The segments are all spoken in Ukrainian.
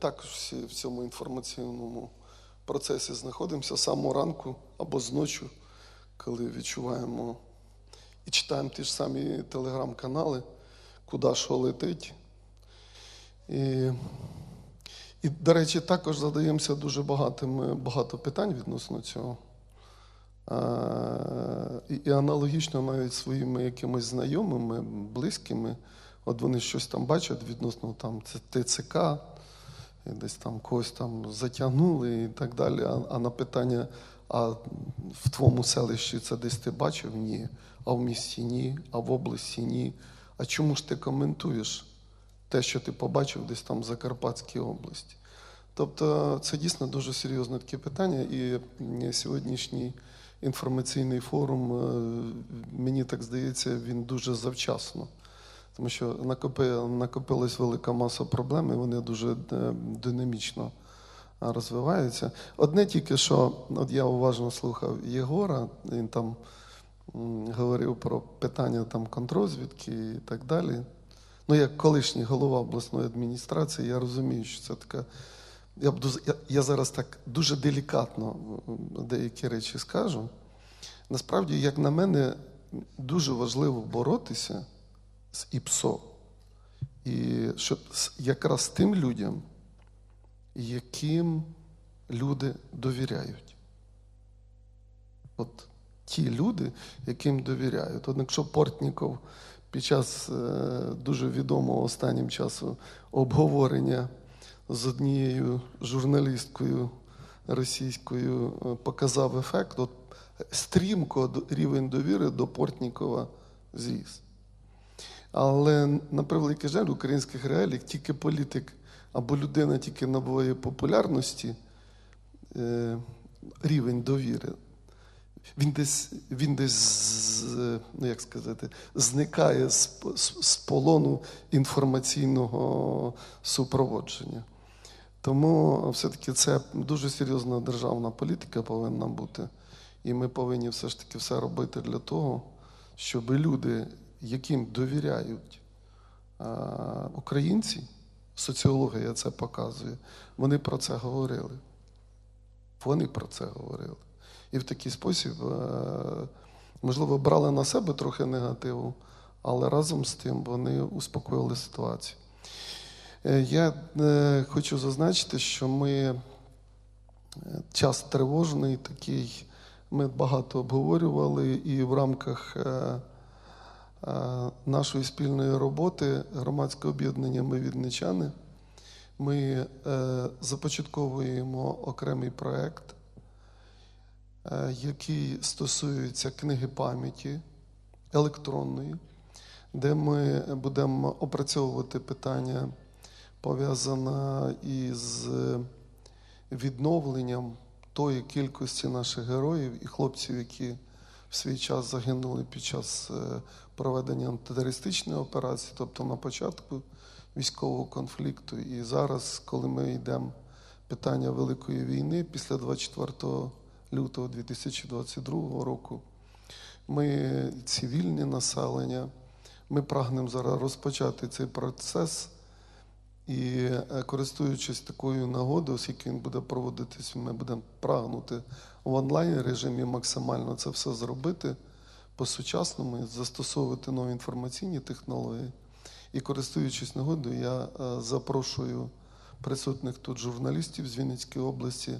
також всі в цьому інформаційному процесі знаходимося з самого ранку або з ночі, коли відчуваємо і читаємо ті ж самі телеграм-канали, куди що летить. І, і, до речі, також задаємося дуже багатим, багато питань відносно цього. І, і аналогічно навіть своїми якимись знайомими, близькими, от вони щось там бачать відносно там ТЦК, і десь там когось там затягнули і так далі. А, а на питання, а в твоєму селищі це десь ти бачив? Ні. А в місті ні, а в області ні. А чому ж ти коментуєш те, що ти побачив десь там в Закарпатській області? Тобто це дійсно дуже серйозне таке питання, і сьогоднішній інформаційний форум, е, мені так здається, він дуже завчасно. Тому що накопи- накопилась велика маса проблем, і вони дуже е, динамічно розвиваються. Одне тільки що, от я уважно слухав Єгора, він там говорив про питання там контрозвідки і так далі. Ну, як колишній голова обласної адміністрації, я розумію, що це така. Я, я зараз так дуже делікатно деякі речі скажу. Насправді, як на мене, дуже важливо боротися з ІПСО. І щоб якраз тим людям, яким люди довіряють. От ті люди, яким довіряють. От якщо Портніков під час е, дуже відомого останнім часу обговорення з однією журналісткою російською е, показав ефект, от стрімко рівень довіри до Портнікова зріс. Але на превеликий жаль, в українських реаліях тільки політик або людина тільки набуває популярності, е, рівень довіри. Він десь, він десь ну як сказати, зникає з, з, з полону інформаційного супроводження. Тому все-таки це дуже серйозна державна політика повинна бути. І ми повинні все ж таки все робити для того, щоб люди, яким довіряють українці, соціологія це показує, вони про це говорили. Вони про це говорили. І в такий спосіб, е, можливо, брали на себе трохи негативу, але разом з тим вони успокоїли ситуацію. Е, Я е, хочу зазначити, що ми час тривожний такий. Ми багато обговорювали і в рамках нашої спільної роботи громадського об'єднання Ми відничани. Ми е, започатковуємо окремий проект, е, який стосується книги пам'яті електронної, де ми будемо опрацьовувати питання, пов'язане із відновленням тої кількості наших героїв і хлопців, які в свій час загинули під час е, проведення антитерористичної операції, тобто на початку військового конфлікту. І зараз, коли ми йдемо питання Великої війни після 24 лютого 2022 року, ми цивільні населення, ми прагнемо зараз розпочати цей процес. І е, користуючись такою нагодою, оскільки він буде проводитись, ми будемо прагнути в онлайн режимі максимально це все зробити по-сучасному, застосовувати нові інформаційні технології. І користуючись нагодою, я е, запрошую присутніх тут журналістів з Вінницької області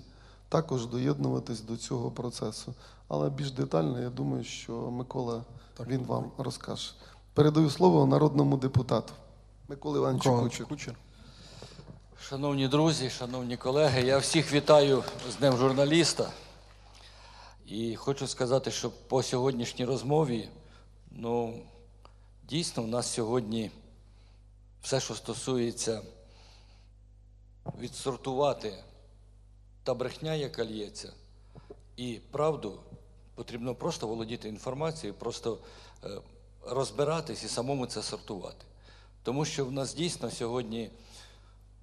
також доєднуватись до цього процесу. Але більш детально, я думаю, що Микола він вам розкаже. Передаю слово народному депутату. Микола Івановичу. Кучер. Шановні друзі, шановні колеги, я всіх вітаю з Днем журналіста. І хочу сказати, що по сьогоднішній розмові, ну, дійсно, в нас сьогодні все, що стосується відсортувати та брехня, яка лється, і правду, потрібно просто володіти інформацією, просто е, розбиратись і самому це сортувати. Тому що в нас дійсно сьогодні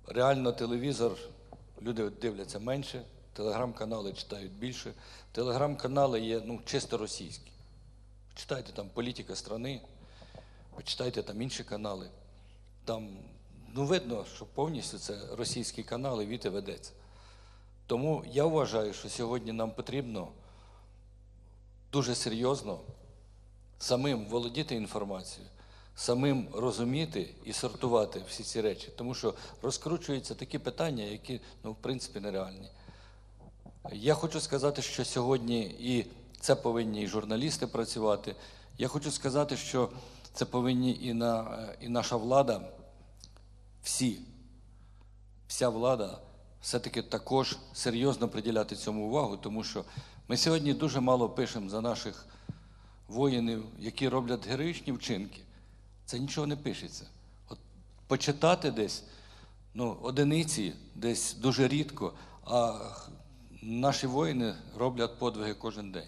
реально телевізор люди дивляться менше, телеграм-канали читають більше. Телеграм-канали є ну, чисто російські. Читайте там політика страни, почитайте там інші канали. Там ну, видно, що повністю це російський канал і віти ведеться. Тому я вважаю, що сьогодні нам потрібно дуже серйозно самим володіти інформацією, самим розуміти і сортувати всі ці речі, тому що розкручуються такі питання, які, ну, в принципі, нереальні. Я хочу сказати, що сьогодні і це повинні і журналісти працювати. Я хочу сказати, що це повинні і, на, е, і наша влада, всі, вся влада все-таки також серйозно приділяти цьому увагу, тому що ми сьогодні дуже мало пишемо за наших воїнів, які роблять героїчні вчинки. Це нічого не пишеться. От почитати десь, ну, одиниці, десь дуже рідко, а наші воїни роблять подвиги кожен день.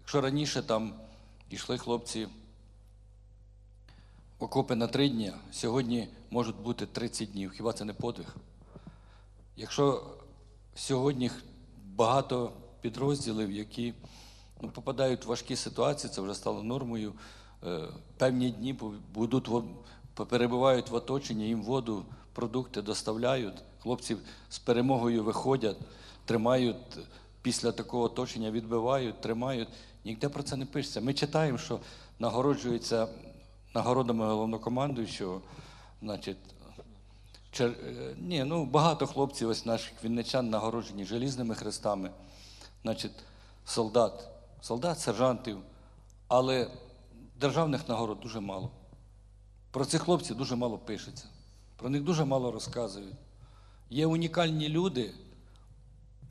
Якщо раніше там йшли хлопці окопи на три дні, сьогодні можуть бути 30 днів. Хіба це не подвиг? Якщо сьогодні багато підрозділів, які ну, попадають в важкі ситуації, це вже стало нормою. е, Певні дні будуть перебувають в оточенні, їм воду, продукти доставляють. Хлопці з перемогою виходять, тримають після такого оточення, відбивають, тримають. Ніде про це не пишеться. Ми читаємо, що нагороджується нагородами головнокомандуючого, значить, Чер... е, Ні, ну багато хлопців, ось наших вінничан нагороджені желізними хрестами, значить, солдат, солдат, сержантів, але державних нагород дуже мало. Про цих хлопців дуже мало пишеться, про них дуже мало розказують. Є унікальні люди,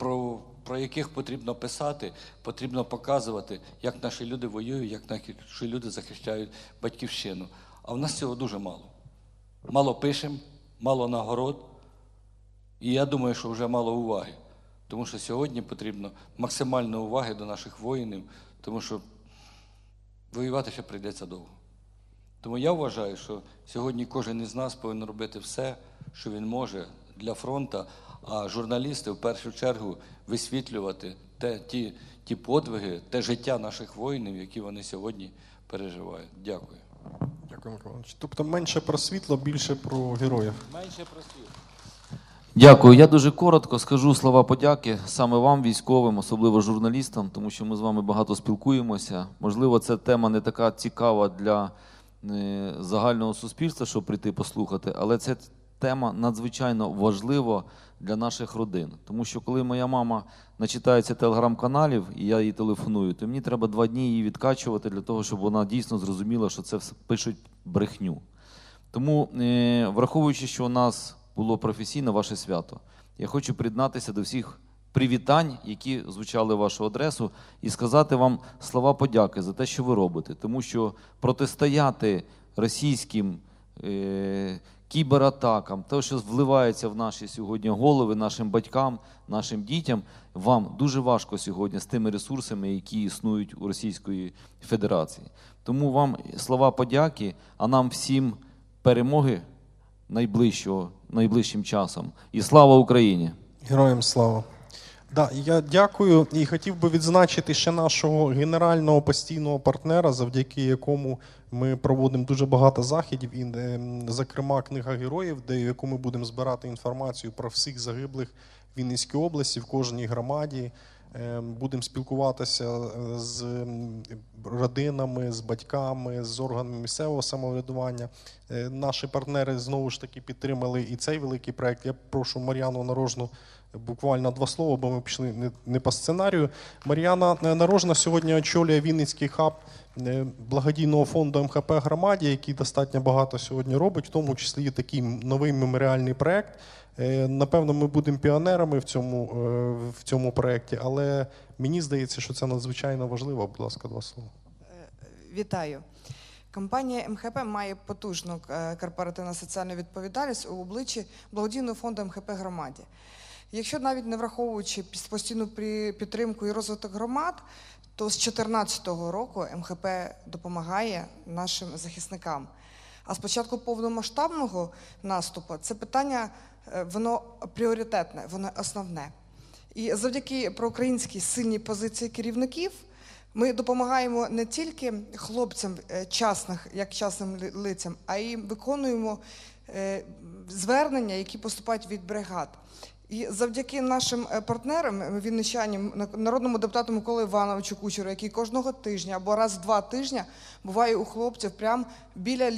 про, про яких потрібно писати, потрібно показувати, як наші люди воюють, як наші люди захищають батьківщину. А в нас цього дуже мало. Мало пишемо, мало нагород, і я думаю, що вже мало уваги. Тому що сьогодні потрібно максимально уваги до наших воїнів, тому що воювати ще прийдеться довго. Тому я вважаю, що сьогодні кожен із нас повинен робити все, що він може для фронту, а журналісти в першу чергу висвітлювати те, ті, ті подвиги, те життя наших воїнів, які вони сьогодні переживають. Дякую. Дякую, Микола Іванович. Тобто менше про світло, більше про героїв. Менше про світ. Дякую. Я дуже коротко скажу слова подяки саме вам, військовим, особливо журналістам, тому що ми з вами багато спілкуємося. Можливо, ця тема не така цікава для е, загального суспільства, щоб прийти послухати, але ця тема надзвичайно важлива для наших родин. Тому що коли моя мама начитається телеграм-каналів і я їй телефоную, то мені треба два дні її відкачувати для того, щоб вона дійсно зрозуміла, що це пишуть брехню. Тому, е, враховуючи, що у нас було професійне ваше свято, я хочу приєднатися до всіх привітань, які звучали в вашу адресу, і сказати вам слова подяки за те, що ви робите. Тому що протистояти російським е, кібератакам, те, що вливається в наші сьогодні голови, нашим батькам, нашим дітям, вам дуже важко сьогодні з тими ресурсами, які існують у Російської Федерації. Тому вам слова подяки, а нам всім перемоги найближчого, найближчим часом. І слава Україні! Героям слава. Да, я дякую і хотів би відзначити ще нашого генерального постійного партнера, завдяки якому ми проводимо дуже багато заходів, і, зокрема, книга героїв, де яку ми будемо збирати інформацію про всіх загиблих в Вінницькій області, в кожній громаді. Е, Будемо спілкуватися е, з родинами, з батьками, з органами місцевого самоврядування. Е, Наші партнери знову ж таки підтримали і цей великий проект. Я прошу Мар'яну Нарожну буквально два слова, бо ми пішли не, по сценарію. Мар'яна е, Нарожна сьогодні очолює Вінницький хаб е, благодійного фонду МХП громаді, який достатньо багато сьогодні робить, в тому числі такий новий меморіальний проект. Е, Напевно, ми будемо піонерами в цьому, в цьому проєкті, але мені здається, що це надзвичайно важливо. Будь ласка, два слова. Вітаю. Компанія МХП має потужну корпоративну соціальну відповідальність у обличчі благодійного фонду МХП громаді. Якщо навіть не враховуючи постійну підтримку і розвиток громад, то з 2014 року МХП допомагає нашим захисникам. А з початку повномасштабного наступу це питання е, воно пріоритетне, воно основне. І завдяки проукраїнській сильній позиції керівників ми допомагаємо не тільки хлопцям е, частних, як частним ли- лицям, а й виконуємо е, звернення, які поступають від бригад. І завдяки нашим е, партнерам, е, вінничанам, на- народному депутату Миколі Івановичу Кучеру, який кожного тижня або раз в два тижня буває у хлопців прямо біля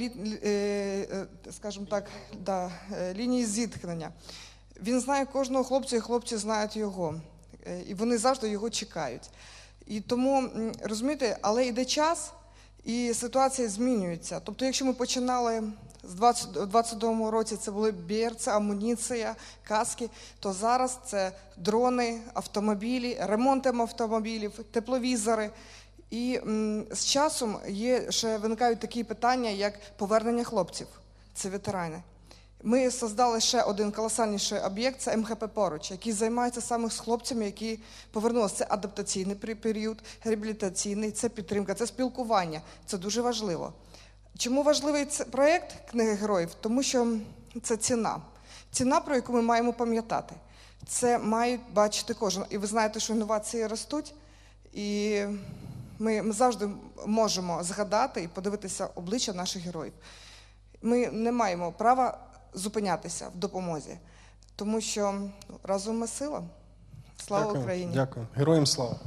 е, скажімо так, да, лінії зіткнення. Він знає кожного хлопця, і хлопці знають його. І вони завжди його чекають. І тому, розумієте, але йде час, і ситуація змінюється. Тобто, якщо ми починали з 20 у 22-му році, це були берці, амуніція, каски, то зараз це дрони, автомобілі, ремонтом автомобілів, тепловізори. І м, з часом є ще виникають такі питання, як повернення хлопців. Це ветерани. Ми создали ще один колосальніший об'єкт це МХП поруч, який займається саме з хлопцями, які повернулися. Це адаптаційний пері- період, реабілітаційний, це підтримка, це спілкування. Це дуже важливо. Чому важливий цей проєкт книги героїв? Тому що це ціна. Ціна, про яку ми маємо пам'ятати. Це мають бачити кожен. І ви знаєте, що інновації ростуть, і ми, ми завжди можемо згадати і подивитися обличчя наших героїв. Ми не маємо права зупинятися в допомозі, тому що разом ми сила. Слава Дякую. Україні! Дякую. Героям слава.